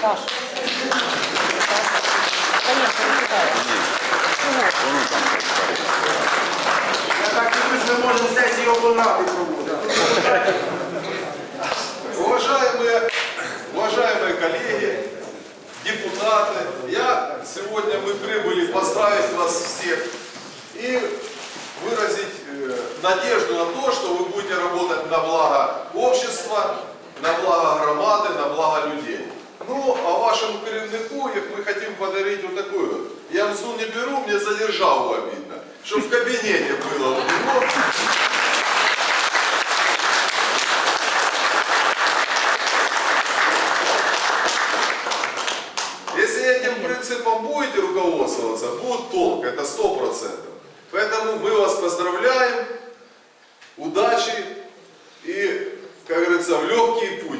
Саш. Конечно, там так і ми можемо сесію обладнати проводити. Уважаемые, уважаемые коллеги, депутаты, я сегодня мы прибыли поздравить вас всех и выразить э, надежду на то, что вы будете работать на благо общества, на благо громады, на благо людей. Ну, а вашему керівнику, як мы хотим такую, вот. я мзду не беру, мне за державу обидно, чтобы в кабинете было. Если этим принципом будете руководствоваться, будет толк, это сто процентов. Поэтому мы вас поздравляем, удачи и, как говорится, в легкий путь